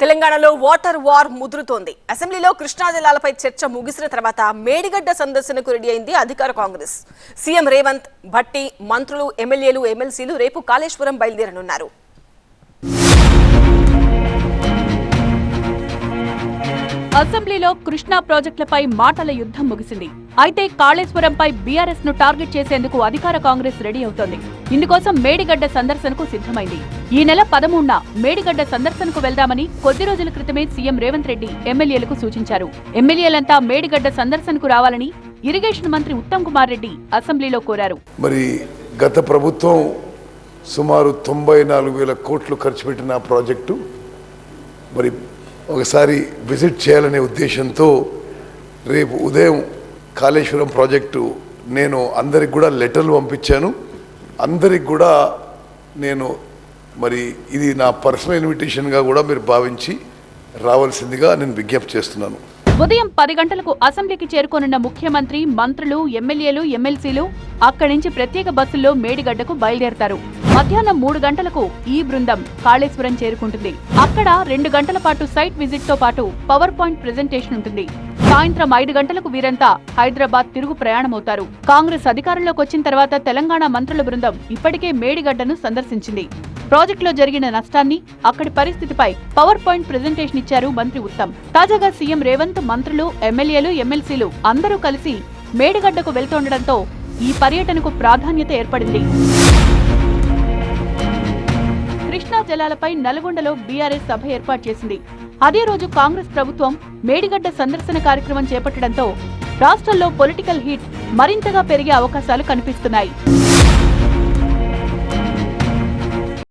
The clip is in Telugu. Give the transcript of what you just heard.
తెలంగాణలో వాటర్ వార్ ముదురుతోంది. అసెంబ్లీలో కృష్ణా జలాలపై చర్చ ముగిసిన తర్వాత మేడిగడ్డ సందర్శనకు రెడీ అయింది అధికార కాంగ్రెస్. సీఎం రేవంత్ భట్టి మంత్రులు ఎమ్మెల్యేలు ఎమ్మెల్సీలు రేపు కాళేశ్వరం బయలుదేరనున్నారు. అసెంబ్లీలో కృష్ణా ప్రాజెక్టులపై మాటల యుద్ధం ముగిసింది. అయితే కాళేశ్వరంపై బీఆర్ఎస్ను టార్గెట్ చేసేందుకు అధికార కాంగ్రెస్ రెడీ అవుతోంది. ఇందుకోసం మేడిగడ్డ సందర్శనకు సిద్ధమైంది. ఈ నెల పదమూడున మేడిగడ్డ సందర్శనకు వెళ్దామని కొద్ది రోజుల క్రితమే సీఎం రేవంత్ రెడ్డి ఎమ్మెల్యేలకు సూచించారు. ఎమ్మెల్యేలంతా మేడిగడ్డ సందర్శనకు రావాలని ఇరిగేషన్ మంత్రి ఉత్తమ్ కుమార్ రెడ్డి అసెంబ్లీలో కోరారు. మరి గత ప్రభుత్వం సుమారు తొంభై నాలుగు వేల కోట్లు ఖర్చు పెట్టిన ప్రాజెక్టు మరి ఒకసారి విజిట్ చేయాలనే ఉద్దేశంతో రేపు ఉదయం కాళేశ్వరం ప్రాజెక్టు నేను అందరికి కూడా లెటర్లు పంపించాను. అందరికి కూడా నేను మరి ఇది నా పర్సనల్ ఇన్విటేషన్గా కూడా మీరు భావించి రావాల్సిందిగా నేను విజ్ఞప్తి చేస్తున్నాను. ఉదయం పది గంటలకు అసెంబ్లీకి చేరుకోనున్న ముఖ్యమంత్రి మంత్రులు ఎమ్మెల్యేలు ఎమ్మెల్సీలు అక్కడి నుంచి ప్రత్యేక బస్సుల్లో మేడిగడ్డకు బయలుదేరతారు. మధ్యాహ్నం మూడు గంటలకు ఈ బృందం కాళేశ్వరం చేరుకుంటుంది. అక్కడ రెండు గంటల పాటు సైట్ విజిట్తో పాటు పవర్ పాయింట్ ప్రెజెంటేషన్ ఉంటుంది. సాయంత్రం ఐదు గంటలకు వీరంతా హైదరాబాద్ తిరుగు ప్రయాణమవుతారు. కాంగ్రెస్ అధికారంలోకి వచ్చిన తర్వాత తెలంగాణ మంత్రుల బృందం ఇప్పటికే మేడిగడ్డను సందర్శించింది. ప్రాజెక్టులో జరిగిన నష్టాన్ని అక్కడి పరిస్థితిపై పవర్ పాయింట్ ప్రెజెంటేషన్ ఇచ్చారు మంత్రి ఉత్తమ్. తాజాగా సీఎం రేవంత్ మంత్రులు ఎమ్మెల్యేలు ఎమ్మెల్సీలు అందరూ కలిసి మేడిగడ్డకు వెళ్తుండటంతో ఈ పర్యటనకు ప్రాధాన్యత ఏర్పడింది. కృష్ణా జలాలపై నల్గొండలో బీఆర్ఎస్ సభ ఏర్పాటు చేసింది. అదే రోజు కాంగ్రెస్ ప్రభుత్వం మేడిగడ్డ సందర్శన కార్యక్రమం చేపట్టడంతో రాష్ట్రంలో పొలిటికల్ హీట్ మరింతగా పెరిగే అవకాశాలు కనిపిస్తున్నాయి.